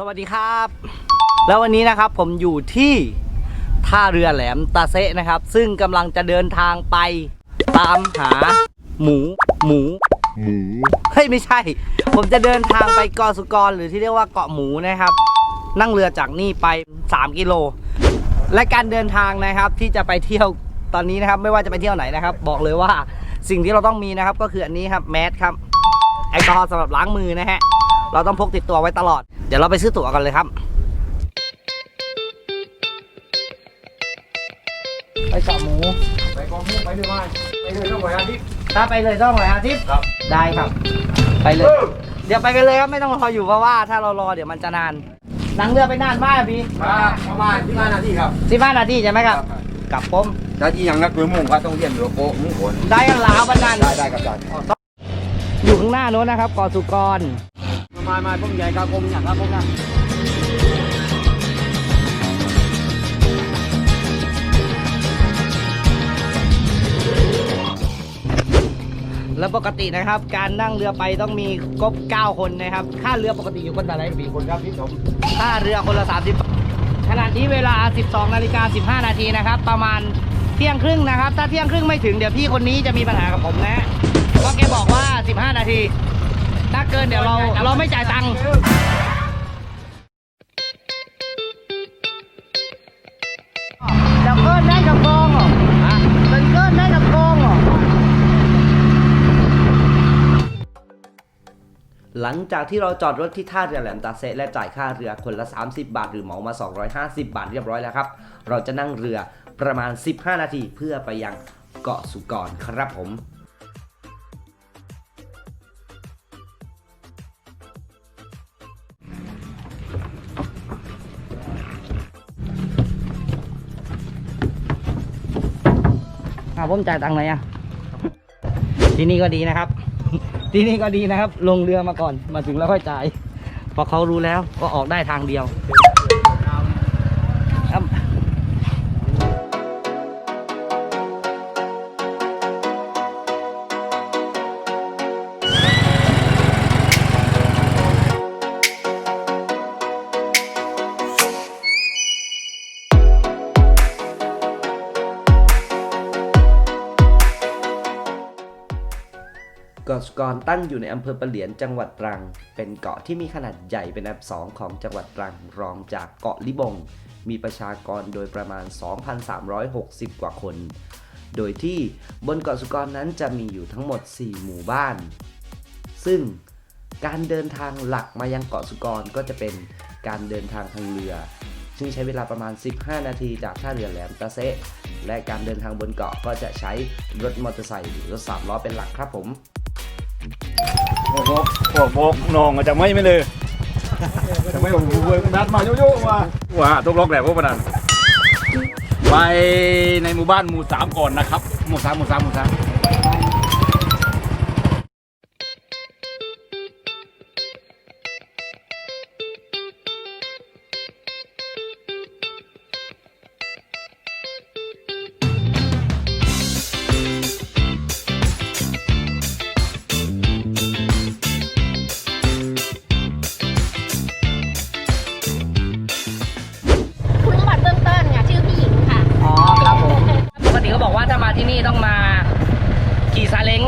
สวัสดีครับ แล้ววันนี้นะครับผมอยู่ที่ท่าเรือแหลมตาเซะนะครับ ซึ่งกำลังจะเดินทางไปตามหาหมู หมูหมูเฮ้ยไม่ใช่ ผมจะเดินทางไปเกาะสุกรหรือที่เรียกว่าเกาะหมูนะครับ นั่งเรือจากนี่ไป 3 กิโล และการเดินทางนะครับที่จะไปเที่ยวตอนนี้นะครับ ไม่ว่าจะไปเที่ยวไหนนะครับ บอกเลยว่าสิ่งที่เราต้องมีนะครับก็คืออันนี้ครับแมสครับแอลกอฮอล์สำหรับล้างมือนะฮะเราต้องพกติดตัวไว้ตลอด เดี๋ยวเราไปซื้อตั๋วกันเลยครับ ไปเกาะหมูไปกองมุกไปด้วยไหมไปเลยต้องไปอาทิตย์ถ้าไปเลยต้องเลยอาทิตย์ครับ ได้ครับ ไปเลย เดี๋ยวไปกันเลยครับไม่ต้องรออยู่เพราะว่าถ้าเรารอเดี๋ยวมันจะนานนั่งเรือไปนานมากอะพี่มาประมาณที่มานาทีครับสิบห้านาทีใช่ไหมครับกลับผมถ้าที่ยังนักเรือมุ่งก็ต้องเรียนเรือโป๊ะมุ่งขนได้กันลาวบันนันได้ได้ครับอาจารย์อยู่ข้างหน้าโน้นนะครับเกาะสุกร มามาพุ่งใหญ่กากรมอย่างกากรมนะแล้วปกตินะครับ การนั่งเรือไปต้องมีครบ9คนนะครับ ค่าเรือปกติอยู่คนละไหนมีคนครับพี่ผมค่าเรือคนละ 30ขณะนี้เวลา 12นาฬิกา15 นาทีนะครับ ประมาณเที่ยงครึ่งนะครับ ถ้าเที่ยงครึ่งไม่ถึงเดี๋ยวพี่คนนี้จะมีปัญหากับผมนะ เพราะแกบอกว่า 15 นาที ถ้าเกินเดี๋ยวเราเราไม่จ่ายตังค์ดับเบิลได้กับกองเหรอฮะเป็นเกินได้กับกองเหรอหลังจากที่เราจอดรถที่ท่าเรือแหลมตาเซะและจ่ายค่าเรือคนละ 30 บาท หรือเหมามา 250 บาทเรียบร้อยแล้วครับ เราจะนั่งเรือประมาณ 15 นาทีเพื่อไปยังเกาะสุกรครับผม อ่าผมจ่ายตังค์ไหนอะที่นี่ก็ดีนะครับ ที่นี่ก็ดีนะครับ ลงเรือมาก่อนมาถึงแล้วค่อยจ่ายพอเขารู้แล้วก็ออกได้ทางเดียวาะสุกรตั้งอยู่ในอำเภอปะเหลียนจังหวัดตรัง เป็นเกาะที่มีขนาดใหญ่เป็นอันดับสองของจังหวัดตรังรองจากเกาะลิบง มีประชากรโดยประมาณ 2,360 กว่าคน โดยที่บนเกาะสุกรนั้นจะมีอยู่ทั้งหมด 4 หมู่บ้าน ซึ่งการเดินทางหลักมายังเกาะสุกรก็จะเป็นการเดินทางทางเรือ ซึ่งใช้เวลาประมาณ 15 นาทีจากท่าเรือแหลมตะเซะและการเดินทางบนเกาะก็จะใช้รถมอเตอร์ไซค์หรือรถสามล้อเป็นหลักครับผม บอ้โหพวกโบกนองอาจจะไม่ไม่เลยจะไม่ผมเว้ยนัดมาโยโย่มาว่าตกล็อกแหละพวกมันนั้นไปในหมู่บ้านหมู่สามก่อนนะครับ หมู่สามหมู่สามหมู่สาม ที่นี่ต้องมาขี่ซาเล้ง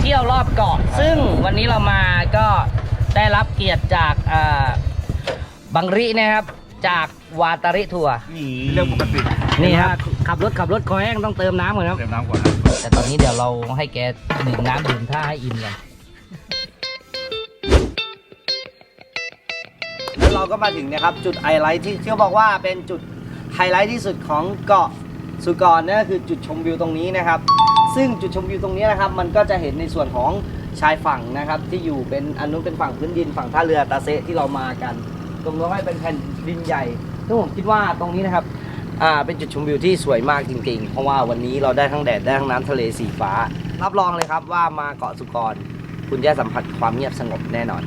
เที่ยวรอบเกาะ ซึ่งวันนี้เรามาก็ได้รับเกียรติจากอ่าบังรินะครับจากวาตาริทัวร์นี่เรื่องปกตินี่ครับขับรถขับรถคอแห้งต้องเติมน้ำก่อนครับเติมน้ำก่อนนะแต่ตอนนี้เดี๋ยวเราให้แกดื่มน้ำดื่มท่าให้อิ่มกันแล้วเราก็มาถึงนะครับจุดไฮไลท์ที่ที่เขาบอกว่าเป็นจุดไฮไลท์ที่สุดของเกาะ สุกรนั่นก็คือจุดชมวิวตรงนี้นะครับ ซึ่งจุดชมวิวตรงนี้นะครับ มันก็จะเห็นในส่วนของชายฝั่งนะครับ ที่อยู่เป็นอันนู้นเป็นฝั่งพื้นดินฝั่งท่าเรือตาเซที่เรามากัน ตรงนู้นให้เป็นแผ่นดินใหญ่ซึ่งผมคิดว่าตรงนี้นะครับอ่าเป็นจุดชมวิวที่สวยมากจริงๆ เพราะว่าวันนี้เราได้ทั้งแดดได้ทั้งน้ำทะเลสีฟ้า รับรองเลยครับว่ามาเกาะสุกร คุณจะสัมผัสความเงียบสงบแน่นอน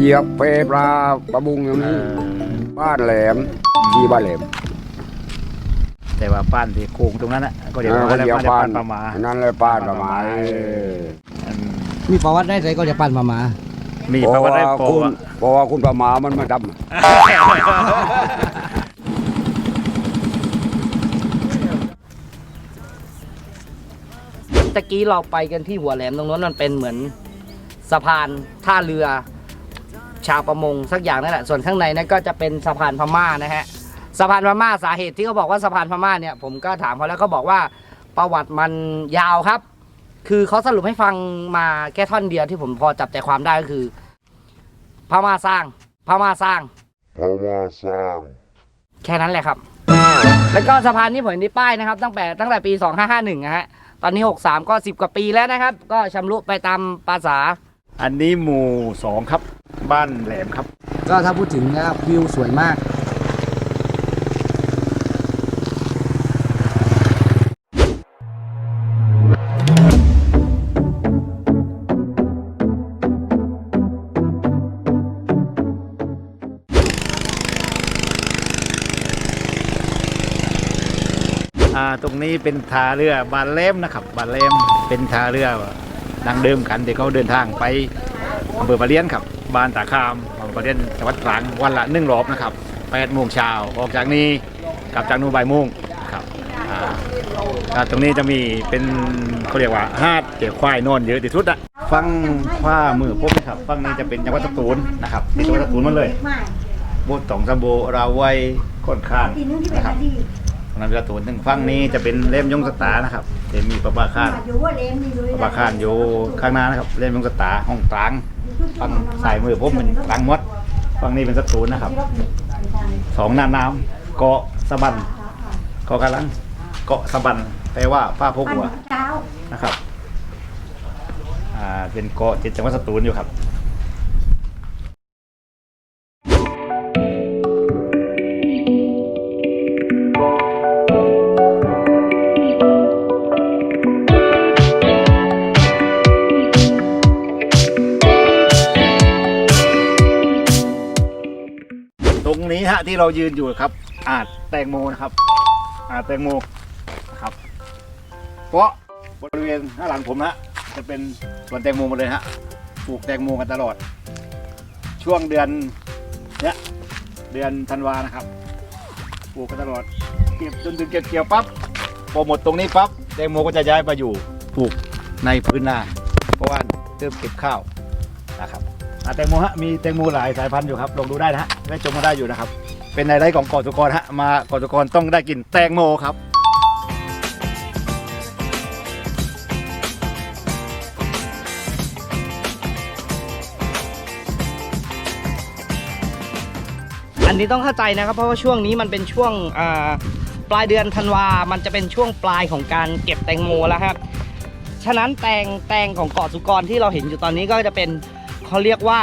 เหยียบเปปลาปลาบุงอย่างเอนี้อบ้านแหลมที่บ้านแหลมแต่ว่าป้านที่โค้งตรงนั้นนะก็เดี๋ยวอ่าว่าก็เดี๋ยวป้าบ้านนปลาหมาอันนั้นเลยบ้านประมาณอืมมีประวัติได้ใจก็จะปั้นมามามีเพประราะวัติว่าได้ปอคุณอะเพราะว่าคุณประมามันมาดำตะกี้เราไปกันที่หัวแหลมตรงนั้นมันเป็นเหมือนสะพานท่าเรือ ชาวประมงสักอย่างนั่นแหละส่วนข้างในนั้นก็จะเป็นสะพานพม่านะฮะสะพานพม่าสาเหตุที่เขาบอกว่าสะพานพม่าเนี่ยผมก็ถามเขาแล้วเขาบอกว่าประวัติมันยาวครับ คือเขาสรุปให้ฟังมาแค่ท่อนเดียวที่ผมพอจับใจความได้ก็คือ พม่าสร้างพม่าสร้างเพราะว่าสร้าง แค่นั้นแหละครับ แล้วก็สะพานที่ผมเห็นในป้ายนะครับ ตั้งแต่ตั้งแต่ปี 2551นะฮะตอนนี้ 63 ก็ 10 กว่าปีแล้วนะครับ ก็ชำรุไปตามภาษา อันนี้หมู่สองครับ บ้านแหลมครับ ก็ถ้าพูดถึงนะครับวิวสวยมาก อ่า ตรงนี้เป็นท่าเรือบานเล่มนะครับ บานเล่มเป็นท่าเรือ ดังเดิมกันเดี๋ยวเขาเดินทางไปอำเภอปะเลียนครับบ้านตาคามอำเภอปะเลียนจังหวัดตรังวันละหนึ่งรอบนะครับแปดโมงเช้าออกจากนี้กลับจากนู่นบ่ายโมงครับอ่าอ่าตรงนี้จะมีเป็นเขาเรียกว่าหาดเกี่ยวควายนอนเยอะที่สุดอะฟังขว้ามือพวกนี้ครับฟังนี้จะเป็นจังหวัดสตูลนะครับเป็นจังหวัดสตูลหมันเลยโบสถ์สองสมโบราไว้ค่อนข้างนะครับ ตรงนั้นเป็นการ์ตูนหนึ่งฝั่งนี้จะเป็นเล่มยงสตาร์นะครับจะมีประบาคานประบาคานอยู่ข้างหน้านะครับ เล่มยงสตาร์ห้องตรังฝั่งสายมือผมเป็นตรังมดฝั่งนี้เป็นสตูนนะครับสองหน้าน้ำเกาะสะบันเกาะกำลังเกาะสะบันแปลว่าป้าพกหัวนะครับ อ่าเป็นเกาะเจ็ดจังหวัดสตูลอยู่ครับ นี้ฮะที่เรายืนอยู่ครับ อาจแตงโมนะครับ อาจแตงโมนะครับ เพราะบริเวณข้าหลังผมฮะจะเป็นสวนแตงโมหมดเลยฮะปลูกแตงโมกันตลอด ช่วงเดือนเนี้ยเดือนธันวานะครับปลูกกันตลอดเก็บจนถึงเก็บเกี่ยวปั๊บพอหมดตรงนี้ปั๊บแตงโมก็จะย้ายไปอยู่ปลูกในพื้นนาเพราะว่าเริ่มเก็บข้าวนะครับ อ่าแตงโมฮะมีแตงโมหลายสายพันธุ์อยู่ครับลองดูได้นะฮะได้ชมมาได้อยู่นะครับ เป็นไฮไลท์ของเกาะสุกรฮะมาเกาะสุกรต้องได้กินแตงโมครับอันนี้ต้องเข้าใจนะครับเพราะว่าช่วงนี้มันเป็นช่วงปลายเดือนธันวา มันจะเป็นช่วงปลายของการเก็บแตงโมแล้วครับ ฉะนั้นแตงแตงของเกาะสุกรที่เราเห็นอยู่ตอนนี้ก็จะเป็น เขาเรียกว่า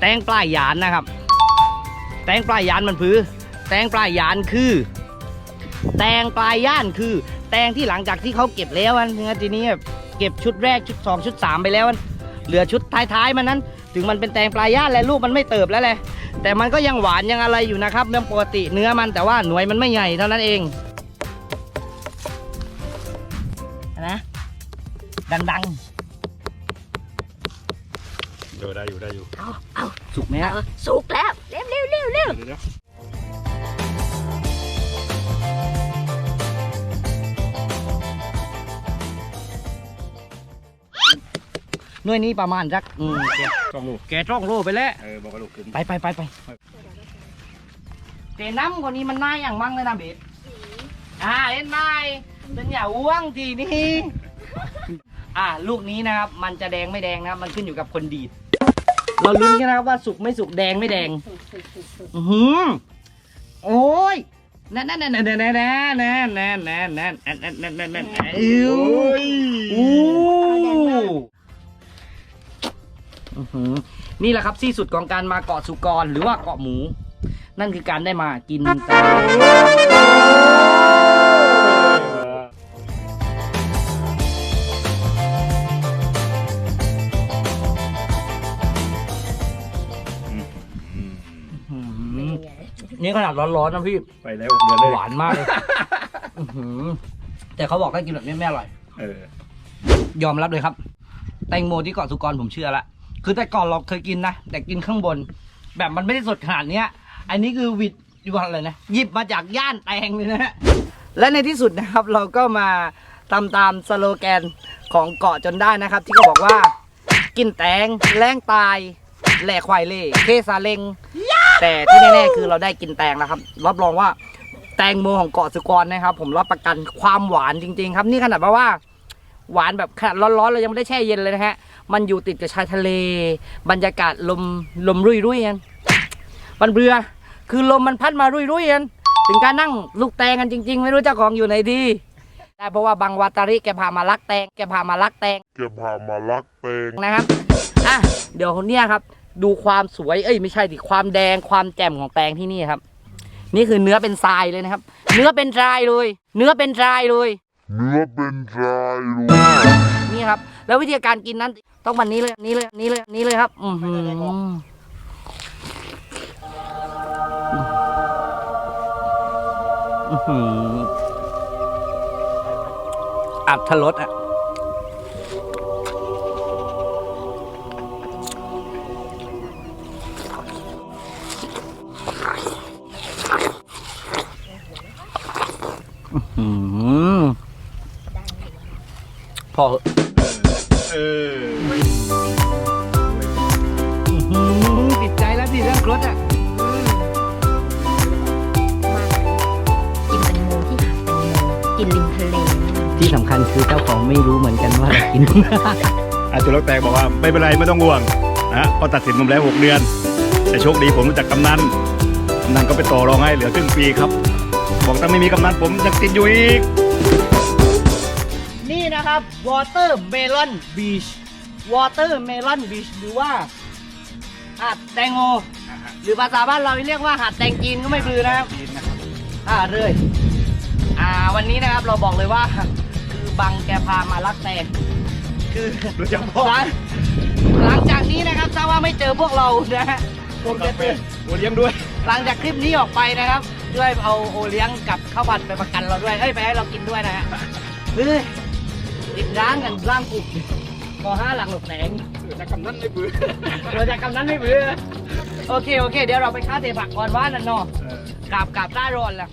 แตงปลายยานนะครับ แตงปลายยานมันพือ แตงปลายยานคือ แตงปลายย่านคือ แตงที่หลังจากที่เขาเก็บแล้วอันทีนี้แบบเก็บชุดแรกชุดสองชุดสามไปแล้วอันเหลือชุดท้ายๆมันนั้น ถึงมันเป็นแตงปลายย่านแล้วลูกมันไม่เติบแล้วแหละแต่มันก็ยังหวานยังอะไรอยู่นะครับเรื่องปกติเนื้อมันแต่ว่าหน่วยมันไม่ใหญ่เท่านั้นเองนะดังๆ อยู่ได้อยู่ได้อยู่เอาเอาๆสุกไหมฮะ เอาสุกแล้ว เร็วเร็วเร็วเร็วหน่วยนี้ประมาณสักอืมแกต้องลูกแกจ้องโลไปแล้ว เออบอกกับลูกขึ้นไปไปไปไปแต่น้ำคนนี้มันน่าอย่างมั่งเลยนะเบสอ่าเห็นไหมเป็นอย่าอ้วงทีนี้ อ่าลูกนี้นะครับ มันจะแดงไม่แดงนะครับ มันขึ้นอยู่กับคนดีด เราลุ้นกันนะครับว่าสุกไม่สุกแดงไม่แดง อือหือโอ้ยนั่นนั่นนั่นนั่นนั่นนั่นนั่นนั่นนั่นนั่นนั่นนั่นนั่นนั่นโอ้ยนี่แหละครับที่สุดของการมาเกาะสุกรหรือว่าเกาะหมู นั่นคือการได้มากินแตง นี่ขนาดร้อนๆนะพี่ ไปแล้วหกเดือนเลยหวานมากเลยอื้อหือแต่เขาบอกถ้ากินแบบนี้ไม่อร่อย เออยอมรับเลยครับ แตงโมที่เกาะสุกรผมเชื่อละคือแต่ก่อนเราเคยกินนะ แต่กินข้างบน แบบมันไม่ได้สดขนาดเนี้ย อันนี้คือวิดวันอะไรนะหยิบมาจากย่านแตงเลยนะฮะและในที่สุดนะครับเราก็มาตามตามสโลแกนของเกาะจนได้นะครับ ที่เขาบอกว่า กินแตงแรงตายแหล่ควายเล่เคซาเลง แต่ที่แน่ๆคือเราได้กินแตงแล้วครับ รับรองว่าแตงโมของเกาะสุกรนะครับ ผมรับประกันความหวานจริง ๆ ครับนี่ขนาดว่า หวานแบบขนาดร้อนๆเรายังไม่ได้แช่เย็นเลยนะฮะมันอยู่ติดกับชายทะเล บรรยากาศลมลมรุ่ยรุ่ยๆกันมันเบื่อคือลมมันพัดมารุ่ยรุ่ยๆกันถึงการนั่งลูกแตงกันจริง ๆ ไม่รู้เจ้าของอยู่ไหนดีได้เพราะว่าบางวาตาริแกพามาลักแตงแกพามาลักแตงแกพามาลักเตงนะครับอะเดี๋ยวเนี่ยครับ ดูความสวย เอ้ยไม่ใช่ดิความแดงความแจ่มของแตงที่นี่ครับ นี่คือเนื้อเป็นทรายเลยนะครับ เนื้อเป็นทรายเลย เนื้อเป็นทรายเลย เนื้อเป็นดรายรูนี่ครับ แล้ววิธีการกินนั้น ต้องวันนี้เลยนี้เลยนี้เลยนี้เลยครับ อือหืออื้อหืออัดทรสอะ อืมพอเหอะเอออืมติดใจแล้วสิเรื่องรถอะกินแตงโมที่หาดแตงโมกินริมทะเลที่สำคัญคือเจ้าของไม่รู้เหมือนกันว่าเรากิน อาจุลแตกบอกว่าไม่เป็นไรไม่ต้องห่วงนะฮะก็ตัดสินผมแล้วหกเดือน แต่โชคดีผมรู้จักกำนันกำนันก็ไปต่อรองให้เหลือครึ่งปีครับ บอกถ้าไม่มีกำนันผมยังติดอยู่อีก นี่นะครับ Water Melon Beach Water Melon Beach หรือว่าหาดแตงโมหรือภาษาบ้านเราเรียกว่าหาดแตงจีนก็ไม่บือนะครับอ่าเลยอ่าวันนี้นะครับเราบอกเลยว่า คือบังแกพามาลักแตงคือรู้จักพ่อหลังหลังจากนี้นะครับถ้าว่าไม่เจอพวกเรานะฮะผมจะเตือนโอเลี้ยงด้วย หลังจากคลิปนี้ออกไปนะครับ ช่วยเอาโอเลี้ยงกับข้าวผัดไปประกันเราด้วยเอ้ยไปให้เรากินด้วยนะฮะเฮ้ยติดร้านกันร่างกุกพอห้าหลังหลบแสงจากกำนันไม่ปื้อเราจะกำนั้นไม่เบื่อโอเคโอเค เดี๋ยวเราไปฆ่าเตะผักก่อนว่านั่นเนาะกราบกราบได้รอนแล้ว